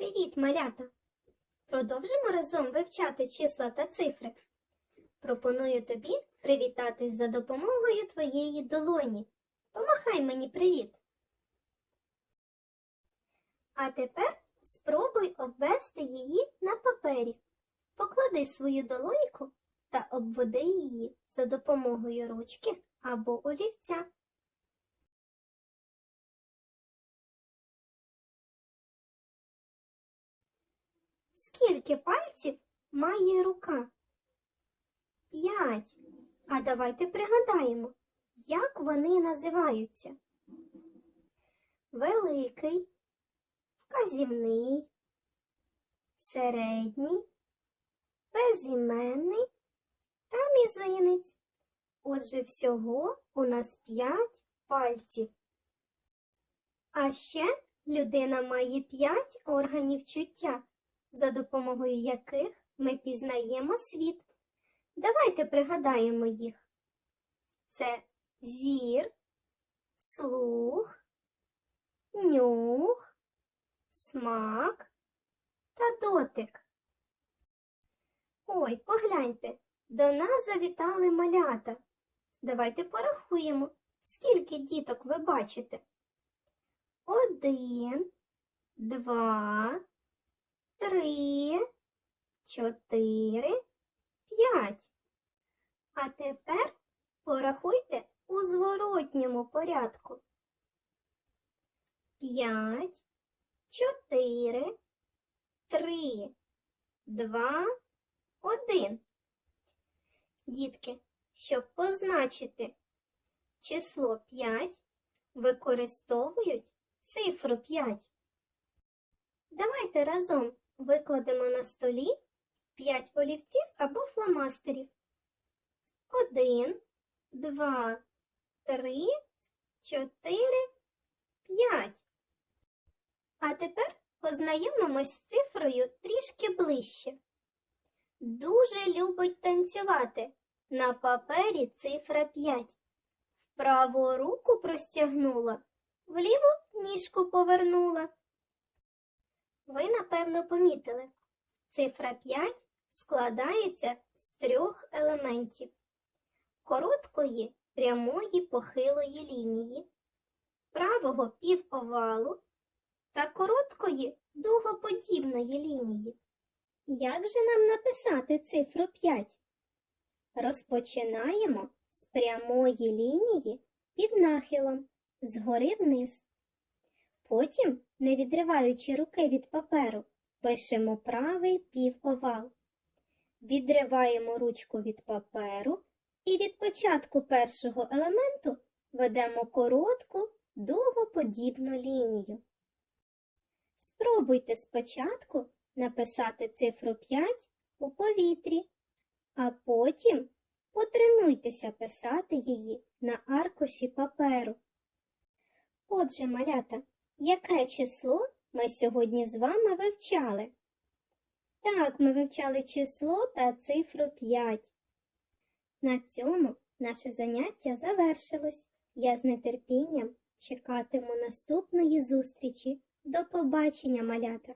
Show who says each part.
Speaker 1: Привіт, малята! Продовжимо разом вивчати числа та цифри. Пропоную тобі привітатись за допомогою твоєї долоні. Помахай мені привіт. А тепер спробуй обвести її на папері. Поклади свою долоньку та обведи її за допомогою ручки або олівця. Скільки пальців має рука? П'ять. А давайте пригадаємо, як вони називаються. Великий, вказівний, середній, безіменний та мізинець. Отже, всього у нас п'ять пальців. А ще людина має п'ять органів чуття за допомогою яких ми пізнаємо світ. Давайте пригадаємо їх. Це зір, слух, нюх, смак та дотик. Ой, погляньте, до нас завітали малята. Давайте порахуємо, скільки діток ви бачите. Один, два, три, чотири, п'ять. А тепер порахуйте у зворотньому порядку. П'ять, чотири, три, два, один. Дітки, щоб позначити число 5, використовують цифру 5. Давайте разом викладемо на столі 5 олівців або фломастерів. 1, 2, 3, 4, 5. А тепер познайомимось з цифрою трішки ближче. Дуже любить танцювати. На папері цифра 5. Праву руку простягнула, вліву ніжку повернула. Ви, напевно, помітили, цифра 5 складається з трьох елементів короткої прямої похилої лінії, правого півовалу та короткої дугоподібної лінії. Як же нам написати цифру 5? Розпочинаємо з прямої лінії під нахилом згори вниз. Потім, не відриваючи руки від паперу, пишемо правий півовал. Відриваємо ручку від паперу і від початку першого елементу ведемо коротку дугоподібну лінію. Спробуйте спочатку написати цифру 5 у повітрі, а потім потренуйтеся писати її на аркуші паперу. Отже, малята, яке число ми сьогодні з вами вивчали? Так, ми вивчали число та цифру 5. На цьому наше заняття завершилось. Я з нетерпінням чекатиму наступної зустрічі. До побачення, малята!